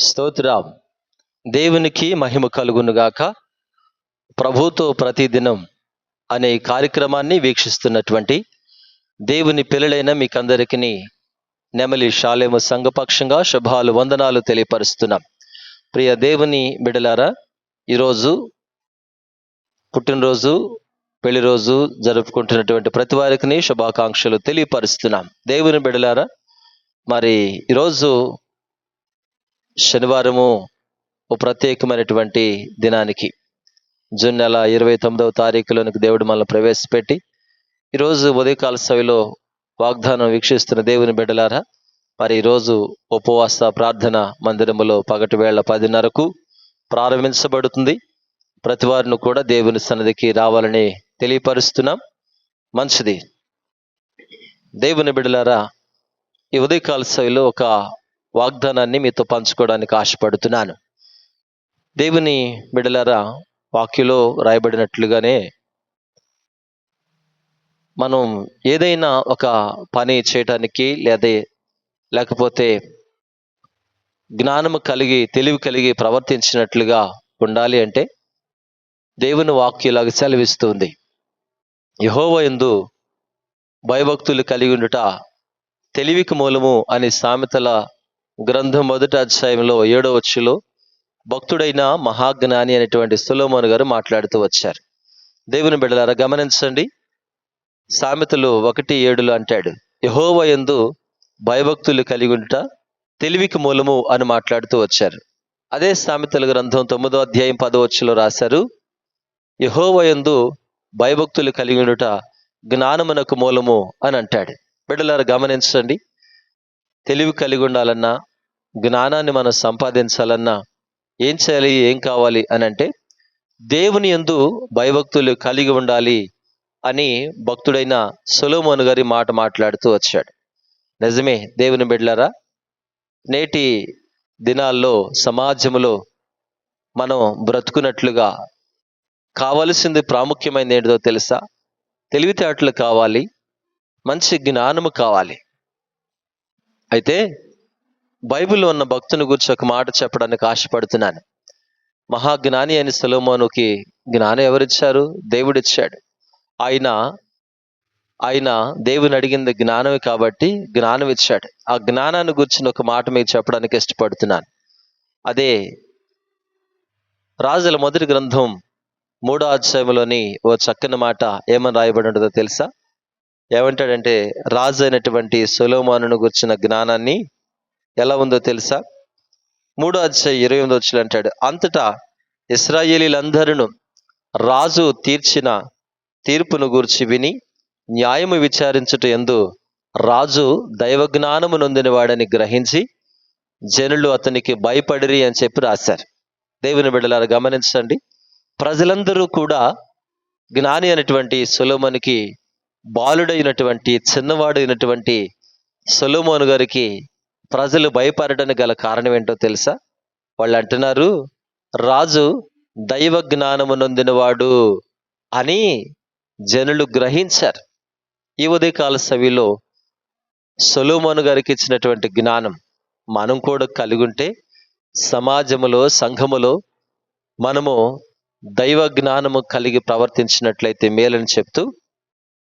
స్తోత్రం. దేవునికి మహిమ కలుగునుగాక. ప్రభుతో ప్రతిదినం అనే కార్యక్రమాన్ని వీక్షిస్తున్నటువంటి దేవుని పిల్లలైన మీకందరికీ నెమలి షాలేము సంఘపక్షంగా శుభాలు వందనాలు తెలియపరుస్తున్నాం. ప్రియ దేవుని బిడలారా ఈరోజు పుట్టినరోజు పెళ్ళి రోజు జరుపుకుంటున్నటువంటి ప్రతి వారికి శుభాకాంక్షలు తెలియపరుస్తున్నాం. దేవుని బిడలారా మరి ఈరోజు శనివారము ఓ ప్రత్యేకమైనటువంటి దినానికి. జూన్ నెల ఇరవై తొమ్మిదవ తారీఖులోనికి దేవుడు మనల్ని ప్రవేశపెట్టి ఈరోజు ఉదయకాల సభలో వాగ్దానం వీక్షిస్తున్న దేవుని బిడ్డలారా మరి ఈరోజు ఉపవాస ప్రార్థన మందిరములో పగటి వేళ పదిన్నరకు ప్రారంభించబడుతుంది. ప్రతి వారిని కూడా దేవుని సన్నిధికి రావాలని తెలియపరుస్తున్నాం. మంచిది. దేవుని బిడ్డలారా ఈ ఉదయకాల సభలో ఒక వాగ్దానాన్ని మీతో పంచుకోవడానికి ఆశపడుతున్నాను. దేవుని బిడలారా వాక్యలో రాయబడినట్లుగానే మనం ఏదైనా ఒక పని చేయటానికి లేదా లేకపోతే జ్ఞానము కలిగి తెలివి కలిగి ప్రవర్తించినట్లుగా ఉండాలి అంటే దేవుని వాక్యలాగా సెలవిస్తుంది. యహోవ ఎందు భయభక్తులు కలిగి ఉండుట తెలివికి మూలము అనే సామెతల గ్రంథం మొదటి అధ్యాయంలో ఏడో వచ్చులో భక్తుడైన మహాజ్ఞాని అనేటువంటి సులోమోన్ గారు మాట్లాడుతూ వచ్చారు. దేవుని బిడ్డలారా గమనించండి. సామెతలు ఒకటి ఏడులో అంటాడు యహోవ యందు భయభక్తులు కలిగి ఉంట తెలివికి మూలము అని మాట్లాడుతూ వచ్చారు. అదే సామెతల గ్రంథం తొమ్మిదో అధ్యాయం పదవచ్చులో రాశారు యహోవ యందు భయభక్తులు కలిగి ఉండుట జ్ఞానమునకు మూలము అని అంటాడు. బిడ్డలారా గమనించండి. తెలివి కలిగి ఉండాలన్నా జ్ఞానాన్ని మనం సంపాదించాలన్నా ఏం చేయాలి ఏం కావాలి అని అంటే దేవుని ఎందు భయభక్తులు కలిగి ఉండాలి అని భక్తుడైన సులోమోను గారి మాట మాట్లాడుతూ వచ్చాడు. నిజమే దేవుని బిడ్డలారా నేటి దినాల్లో సమాజంలో మనం బ్రతుకున్నట్లుగా కావలసింది ప్రాముఖ్యమైనది ఏంటిదో తెలుసా? తెలివితేటలు కావాలి మంచి జ్ఞానము కావాలి. అయితే బైబిల్లో ఉన్న భక్తుని గురించి ఒక మాట చెప్పడానికి ఆశపడుతున్నాను. మహాజ్ఞాని అయిన సులోమోనుకి జ్ఞానం ఎవరిచ్చారు? దేవుడిచ్చాడు. ఆయన ఆయన దేవుని అడిగింది జ్ఞానమే కాబట్టి జ్ఞానం ఇచ్చాడు ఆ జ్ఞానాన్ని గురించిన ఒక మాట మీకు చెప్పడానికి ఇష్టపడుతున్నాను. అదే రాజుల మొదటి గ్రంథం మూడో అధ్యాయంలోని ఓ చక్కని మాట ఏమని రాయబడి ఉంటుందో తెలుసా? ఏమంటాడంటే రాజు అయినటువంటి సొలోమానును గుర్చిన జ్ఞానాన్ని ఎలా ఉందో తెలుసా? మూడో అధ్యాయ ఇరవై ఎనిమిది వచ్చిన అంటాడు అంతటా ఇస్రాయేలీలందరూ రాజు తీర్చిన తీర్పును గూర్చి విని న్యాయము విచారించుట ఎందు రాజు దైవజ్ఞానము నొందిన వాడని గ్రహించి జనులు అతనికి భయపడిరి అని చెప్పి రాశారు. దేవుని బిడ్డలారు గమనించండి ప్రజలందరూ కూడా జ్ఞాని అనేటువంటి సులోమనికి బాలుడైనటువంటి చిన్నవాడైనటువంటి సొలోమోను గారికి ప్రజలు భయపడడానికి గల కారణం ఏంటో తెలుసా? వాళ్ళు అంటున్నారు రాజు దైవ జ్ఞానము నొందినవాడు అని జనులు గ్రహించారు. ఈ ఉదయకాల సవిలో సొలోమోను గారికి ఇచ్చినటువంటి జ్ఞానం మనం కూడా కలిగి ఉంటే సమాజములో సంఘములో మనము దైవ జ్ఞానము కలిగి ప్రవర్తించినట్లయితే మేలని చెప్తూ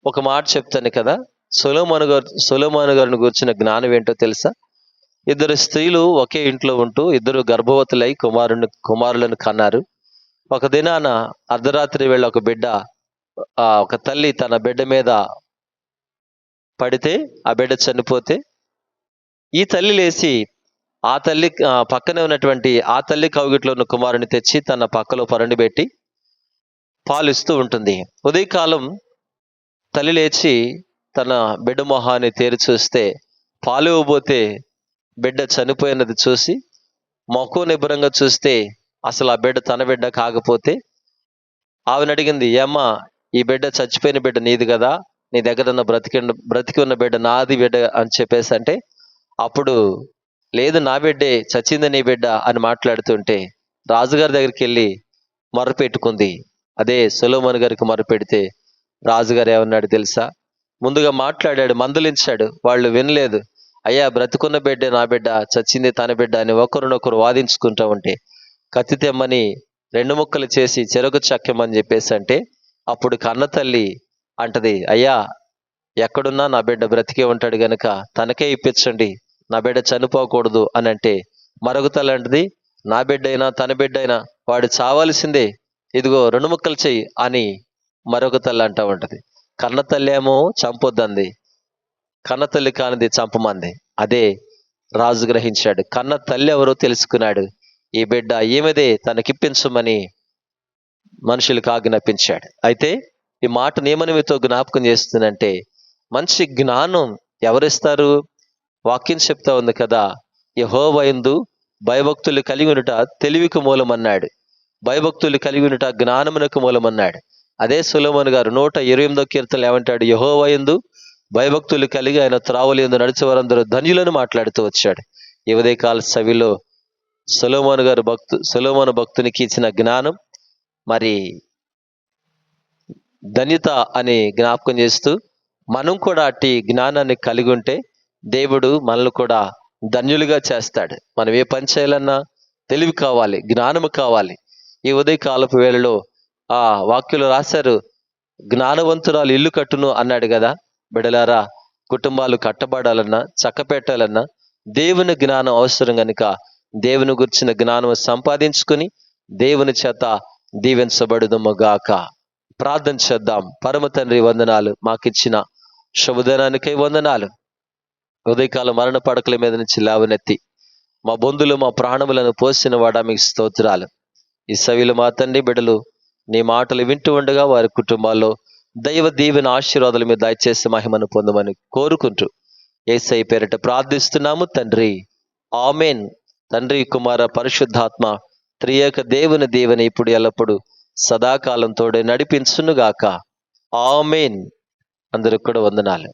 ఒక మాట చెప్తాను కదా సులోమాను గారు సులోమాను గారిని గురించిన జ్ఞానం ఏంటో తెలుసా? ఇద్దరు స్త్రీలు ఒకే ఇంట్లో ఉంటూ ఇద్దరు గర్భవతులై కుమారుని కుమారులను కన్నారు. ఒక దినాన అర్ధరాత్రి వేళ ఒక బిడ్డ ఒక తల్లి తన బిడ్డ మీద పడితే ఆ బిడ్డ చనిపోతే ఈ తల్లి లేచి ఆ తల్లి పక్కనే ఉన్నటువంటి ఆ తల్లి కౌగిట్లో ఉన్న కుమారుని తెచ్చి తన పక్కలో పరండి పెట్టి పాలిస్తూ ఉంటుంది. ఉదయకాలం తల్లి లేచి తన బిడ్డ మొహాన్ని తేరి చూస్తే పాలు ఇవ్వబోతే బిడ్డ చనిపోయినది చూసి మొక్కు నిబ్బరంగా చూస్తే అసలు ఆ బిడ్డ తన బిడ్డ కాకపోతే ఆవిడ అడిగింది ఏమ్మా ఈ బిడ్డ చచ్చిపోయిన బిడ్డ నీది కదా నీ దగ్గర ఉన్న బ్రతికి బ్రతికి ఉన్న బిడ్డ నాది బిడ్డ అని చెప్పేసి అంటే అప్పుడు లేదు నా బిడ్డే చచ్చింది నీ బిడ్డ అని మాట్లాడుతుంటే రాజుగారి దగ్గరికి వెళ్ళి మరపెట్టుకుంది అదే సొలోమన్ గారికి మరపెడితే రాజుగారు ఏమన్నాడు తెలుసా? ముందుగా మాట్లాడాడు మందలించాడు. వాళ్ళు వినలేదు. అయ్యా బ్రతుకున్న బిడ్డే నా బిడ్డ చచ్చింది తన బిడ్డ అని ఒకరినొకరు వాదించుకుంటూ ఉంటే కత్తి తెమ్మని రెండు ముక్కలు చేసి చెరకు చక్కమని చెప్పేసి అంటే అప్పుడు కన్న తల్లి అంటది అయ్యా ఎక్కడున్నా నా బిడ్డ బ్రతికే ఉంటాడు గనుక తనకే ఇప్పించండి. నా బిడ్డ చనిపోకూడదు అని అంటే మరొక తల్లి అంటది నా బిడ్డైనా తన బిడ్డైనా వాడు చావాల్సిందే. ఇదిగో రెండు ముక్కలు చెయ్యి అని మరొక తల్లి అంటా ఉంటుంది. కన్న తల్లి ఏమో చంపొద్దంది. కన్న తల్లి కానిది చంపమంది. అదే రాజు గ్రహించాడు. కన్న తల్లి ఎవరో తెలుసుకున్నాడు. ఈ బిడ్డ ఏమిదే తనకిప్పించమని మనుషులకు ఆజ్ఞాపించాడు. అయితే ఈ మాట నియమనిమితో జ్ఞాపకం చేస్తుందంటే మంచి జ్ఞానం ఎవరిస్తారు? వాక్యం చెప్తా ఉంది కదా యహోవయందు భయభక్తులు కలిగి ఉండుట తెలివికి మూలమన్నాడు. భయభక్తులు కలిగి ఉండుట జ్ఞానమునకు మూలమన్నాడు. అదే సులోమన్ గారు నూట ఇరవై ఎనిమిదో కీర్తనలు ఏమంటాడు యహోవయందు భయభక్తులు కలిగి ఆయన త్రావులు ఎందు నడిచేవారందరూ ధన్యులను మాట్లాడుతూ వచ్చాడు. ఈ ఉదయకాల సవిలో సులోమోన్ గారు భక్తు సులోమోను భక్తునికి ఇచ్చిన జ్ఞానం మరి ధన్యత అని జ్ఞాపకం చేస్తూ మనం కూడా అట్టి జ్ఞానాన్ని కలిగి ఉంటే దేవుడు మనల్ని కూడా ధన్యులుగా చేస్తాడు. మనం ఏ పని చేయాలన్నా తెలివి కావాలి జ్ఞానము కావాలి. ఈ ఉదయకాలపు వేళలో ఆ వాక్యులు రాశారు జ్ఞానవంతురాలు ఇల్లు కట్టును అన్నాడు కదా బిడలారా కుటుంబాలు కట్టబడాలన్నా చక్కపెట్టాలన్నా దేవుని జ్ఞానం అవసరం కనుక దేవుని గుర్చిన జ్ఞానం సంపాదించుకుని దేవుని చేత దీవెంచబడుదుముగాక ప్రార్థన చేద్దాం. పరమ తండ్రి వందనాలు. మాకిచ్చిన శుభదనానికై వందనాలు. ఉదయకాల మరణ పడకల మీద నుంచి లేవనెత్తి మా బంధువులు మా ప్రాణములను పోసిన వాడా మీకు స్తోత్రాలు. ఈ సవిలు మా తండ్రి బిడలు నీ మాటలు వింటూ ఉండగా వారి కుటుంబాల్లో దైవ దీవెన ఆశీర్వాదాలు మీద దయచేసి మహిమను పొందమని కోరుకుంటూ ఏసై పేరిట ప్రార్థిస్తున్నాము తండ్రి. ఆమెన్. తండ్రి కుమార పరిశుద్ధాత్మ త్రియేక దేవుని దేవుని ఇప్పుడు ఎల్లప్పుడు సదాకాలం తోడే నడిపించునుగాక. ఆమెన్. అందరికి కూడా వందనాలు.